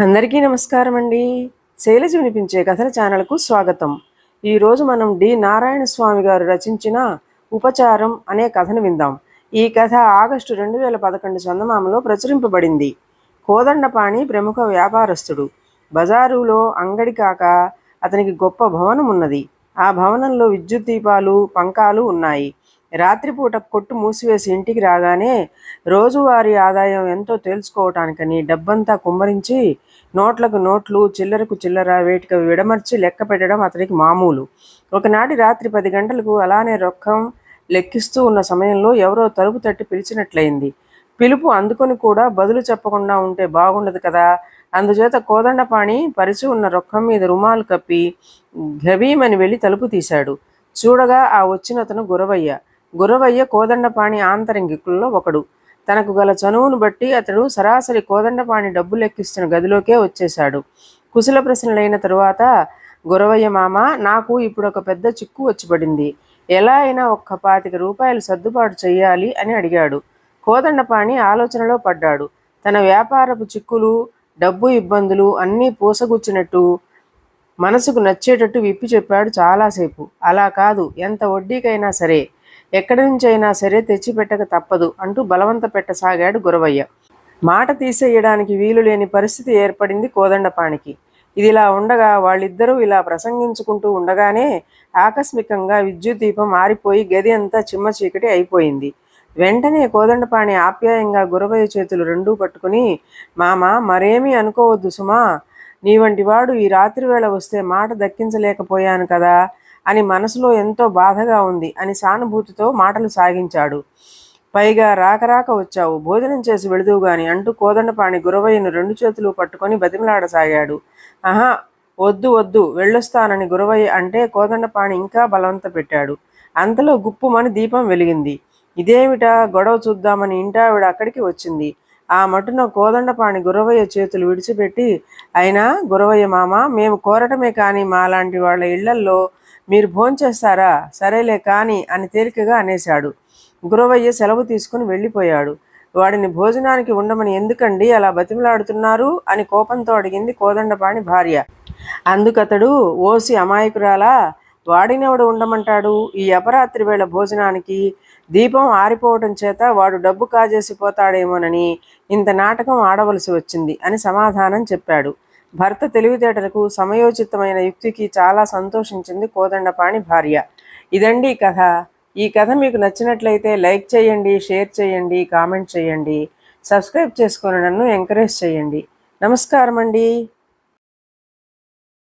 అందరికీ నమస్కారం అండి. శైలజ వినిపించే కథల ఛానల్కు స్వాగతం. ఈరోజు మనం డి. నారాయణ స్వామి గారు రచించిన ఉపచారం అనే కథను విందాం. ఈ కథ ఆగస్టు రెండు వేల పదకొండు చందమామలో ప్రచురింపబడింది. కోదండపాణి ప్రముఖ వ్యాపారస్తుడు. బజారులో అంగడి కాక అతనికి గొప్ప భవనం ఉన్నది ఆ భవనంలో విద్యుత్ దీపాలు పంకాలు ఉన్నాయి. రాత్రిపూట కొట్టు మూసివేసి ఇంటికి రాగానే రోజువారీ ఆదాయం ఎంతో తెలుసుకోవటానికని డబ్బంతా కుమ్మరించి నోట్లకు నోట్లు చిల్లరకు చిల్లర వేటికి విడమర్చి లెక్క పెట్టడం అతనికి మామూలు. ఒకనాటి రాత్రి పది గంటలకు అలానే రొక్కం లెక్కిస్తూ ఉన్న సమయంలో ఎవరో తలుపు తట్టి పిలిచినట్లయింది. పిలుపు అందుకొని కూడా బదులు చెప్పకుండా ఉంటే బాగుండదు కదా. అందుచేత కోదండపాణి పరిచి ఉన్న రొక్కం మీద రుమాలు కప్పి గభీమని వెళ్ళి తలుపు తీశాడు. చూడగా ఆ వచ్చినతను గురవయ్య. గురవయ్య కోదండపాణి ఆంతరంగికుల్లో ఒకడు. తనకు గల చనువును బట్టి అతడు సరాసరి కోదండపాణి డబ్బు లెక్కిస్తున్న గదిలోకే వచ్చేశాడు. కుశల ప్రశ్నలైన తరువాత గురవయ్య మామ నాకు ఇప్పుడు ఒక పెద్ద చిక్కు వచ్చిపడింది. ఎలా అయినా ఒక్క పాతిక రూపాయలు సర్దుబాటు చేయాలి అని అడిగాడు. కోదండపాణి ఆలోచనలో పడ్డాడు. తన వ్యాపారపు చిక్కులు డబ్బు ఇబ్బందులు అన్నీ పూసగుచ్చినట్టు మనసుకు నచ్చేటట్టు విప్పి చెప్పాడు చాలాసేపు. అలా కాదు ఎంత వడ్డీకైనా సరే. ఎక్కడి నుంచైనా సరే తెచ్చిపెట్టక తప్పదు అంటూ బలవంత పెట్టసాగాడు గురవయ్య. మాట తీసేయడానికి వీలు లేని పరిస్థితి ఏర్పడింది కోదండపాణికి. ఇదిలా ఉండగా వాళ్ళిద్దరూ ఇలా ప్రసంగించుకుంటూ ఉండగానే ఆకస్మికంగా విద్యుత్ దీపం ఆరిపోయి గది అంతా చిమ్మ చీకటి అయిపోయింది. వెంటనే కోదండపాణి ఆప్యాయంగా గురవయ్య చేతులు రెండూ పట్టుకుని మామ మరేమీ అనుకోవద్దు సుమా నీ వంటి వాడు ఈ రాత్రి వేళ వస్తే మాట దక్కించలేకపోయాను కదా అని మనసులో ఎంతో బాధగా ఉంది అని సానుభూతితో మాటలు సాగించాడు. పైగా రాక రాక వచ్చావు. భోజనం చేసి వెళుదువు గాని అంటూ కోదండపాణి గురవయ్యను రెండు చేతులు పట్టుకొని బతిమలాడసాగాడు. ఆహా వద్దు వద్దు వెళ్ళొస్తానని గురవయ్య అంటే కోదండపాణి ఇంకా బలవంత పెట్టాడు. అంతలో గుప్పుమని దీపం వెలిగింది. ఇదేమిటా? గొడవ చూద్దామని ఇంటావిడ అక్కడికి వచ్చింది. ఆ మటున కోదండపాణి గురవయ్య చేతులు విడిచిపెట్టి అయినా గురవయ్య మామ మేము కోరటమే కానీ మాలాంటి వాళ్ళ ఇళ్ళల్లో మీరు భోంచేస్తారా సరేలే కాని అని తేలికగా అనేశాడు. గురవయ్య సెలవు తీసుకుని వెళ్ళిపోయాడు. వాడిని భోజనానికి ఉండమని ఎందుకండి అలా బతిమలాడుతున్నారు? అని కోపంతో అడిగింది కోదండపాణి భార్య. అందుకతడు ఓసి అమాయకురాలా వాడినెవడు ఉండమంటాడు? ఈ అపరాత్రి వేళ భోజనానికి దీపం ఆరిపోవటం చేత వాడు డబ్బు కాజేసి పోతాడేమోనని ఇంత నాటకం ఆడవలసి వచ్చింది అని సమాధానం చెప్పాడు. భర్త తెలివితేటలకు సమయోచితమైన యుక్తికి చాలా సంతోషించింది కోదండపాణి భార్య. ఇదండి కథ. ఈ కథ మీకు నచ్చినట్లయితే లైక్ చేయండి షేర్ చేయండి కామెంట్ చేయండి. సబ్స్క్రైబ్ చేసుకొని నన్ను ఎంకరేజ్ చేయండి. నమస్కారం అండి